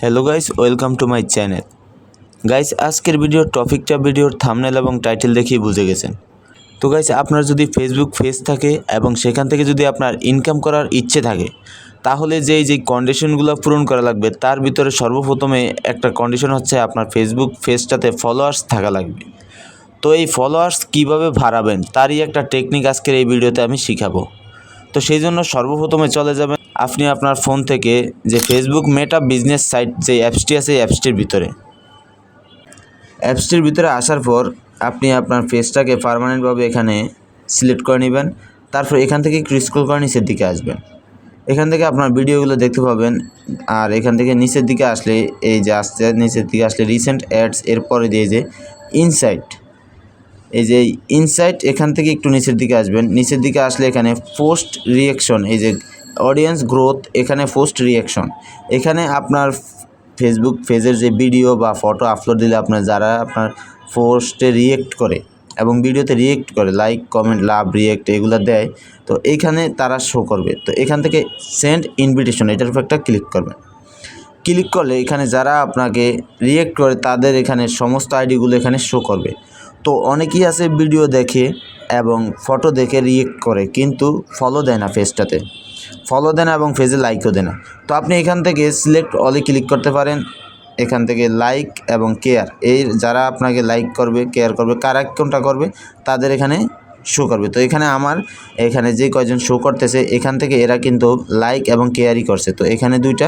Hello guys welcome to my channel guys আজকের ভিডিওর টপিকটা ভিডিওর থামনেল এবং টাইটেল দেখেই বুঝে গেছেন। তো গাইস আপনার যদি ফেসবুক পেজ থাকে এবং সেখান থেকে যদি আপনার ইনকাম করার ইচ্ছে থাকে, তাহলে যেই যে কন্ডিশনগুলো পূরণ করা লাগবে, তার ভিতরে সর্বপ্রথমে একটা কন্ডিশন হচ্ছে আপনার ফেসবুক পেজটাতে ফলোয়ার্স থাকা লাগবে। তো এই ফলোয়ার্স কীভাবে বাড়াবেন, তারই একটা টেকনিক আজকের এই ভিডিওতে আমি শিখাবো। তো সেই জন্য সর্বপ্রথমে চলে যাবেন আপনি আপনার ফোন থেকে যে ফেসবুক মেটা বিজনেস সাইট যে অ্যাপসটি আছে, এই অ্যাপসটির ভিতরে। অ্যাপসটির ভিতরে আসার পর আপনি আপনার ফেসটাকে পারমানেন্টভাবে এখানে সিলেক্ট করে নেবেন। তারপর এখান থেকে একটু করে নিচের দিকে আসবেন। এখান থেকে আপনার ভিডিওগুলো দেখতে পাবেন। আর এখান থেকে নিচের দিকে আসলে এই যে আসছে, নিচের দিকে আসলে রিসেন্ট অ্যাডস এরপরে দিয়ে যে ইনসাইট এই যে ইনসাইট এখান থেকে একটু নিচের দিকে আসবেন। নিচের দিকে আসলে এখানে পোস্ট রিয়েকশন এই যে অডিয়েন্স গ্রোথ এখানে পোস্ট রিয়াকশন এখানে আপনার ফেসবুক পেজের যে ভিডিও বা ফটো আপলোড দিলে আপনার যারা আপনার পোস্টে রিয়েক্ট করে এবং ভিডিওতে রিয়েক্ট করে লাইক কমেন্ট লাভ রিয়েক্ট এগুলো দেয়, তো এইখানে তারা শো করবে। তো এখান থেকে সেন্ড ইনভিটেশন এটার উপর একটা ক্লিক করবেন ক্লিক করলে এখানে যারা আপনাকে রিয়েক্ট করে, তাদের এখানে সমস্ত আইডিগুলো এখানে শো করবে। তো অনেকেই আছে ভিডিও দেখে এবং ফটো দেখে রিয়েক্ট করে, কিন্তু ফলো দেয় না পেজটাতে ফলো দেয় না এবং পেজে লাইকও দেয় না তো আপনি এখান থেকে সিলেক্ট অলে ক্লিক করতে পারেন। এখান থেকে লাইক এবং কেয়ার এই যারা আপনাকে লাইক করবে কেয়ার করবে, কারা কোনটা করবে, তাদের এখানে শো করবে। তো এখানে আমার, এখানে যে কয়জন শো করতেছে, এখান থেকে এরা কিন্তু লাইক এবং কেয়ারই করছে। তো এখানে দুইটা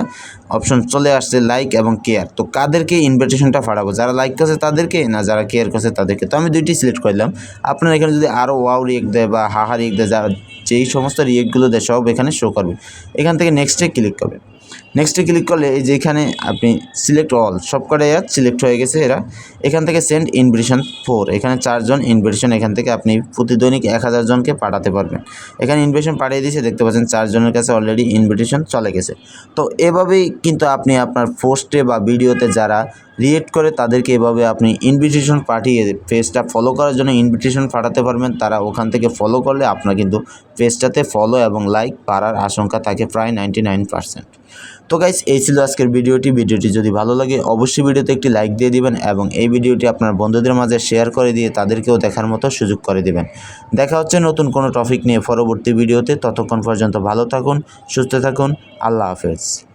অপশন চলে আসছে লাইক এবং কেয়ার তো কাদেরকে ইনভিটেশনটা ফাড়াবো? যারা লাইক করছে তাদেরকে না যারা কেয়ার করছে তাদেরকে? তো আমি দুইটি সিলেক্ট করলাম। আপনার এখানে যদি আরও ওয়াও রিয়েক্ট দেয় বা হাহা রিয়েক্ট দেয়, যা যেই সমস্ত রিয়েক্টগুলো দেয়, সব এখানে শো করবে। এখান থেকে নেক্সটে ক্লিক করবে। নেক্সটে ক্লিক করলে এই যে এখানে আপনি সিলেক্ট অল সব কটা অ্যাড সিলেক্ট হয়ে গেছে এরা। এখান থেকে সেন্ড ইনভিটেশন ফোর এখানে চারজন ইনভিটেশন এখান থেকে আপনি প্রতিদৈনিক এক হাজার জনকে পাঠাতে পারবেন। এখানে ইনভিটেশন পাঠিয়ে দিয়েছে, দেখতে পাচ্ছেন চারজনের কাছে অলরেডি ইনভিটেশন চলে গেছে। তো এভাবেই কিন্তু আপনি আপনার পোস্টে বা ভিডিওতে যারা রিয়েক্ট করে, তাদেরকে এভাবে আপনি ইনভিটেশন পাঠিয়ে পেজটা ফলো করার জন্য ইনভিটেশন পাঠাতে পারবেন। তারা ওখান থেকে ফলো করলে আপনার কিন্তু পেজটাতে ফলো এবং লাইক পারার আশঙ্কা থাকে প্রায় নাইনটি নাইন পার্সেন্ট তো গাইস এই ছিল আজকের ভিডিওটি। ভিডিওটি যদি ভালো লাগে, অবশ্যই ভিডিওতে একটি লাইক দিয়ে দিবেন এবং এই ভিডিওটি আপনার বন্ধুদের মাঝে শেয়ার করে দিয়ে তাদেরকেও দেখার মতো সুযোগ করে দিবেন। দেখা হচ্ছে নতুন কোনো টপিক নিয়ে পরবর্তী ভিডিওতে। ততক্ষণ পর্যন্ত ভালো থাকুন, সুস্থ থাকুন। আল্লাহ হাফেজ।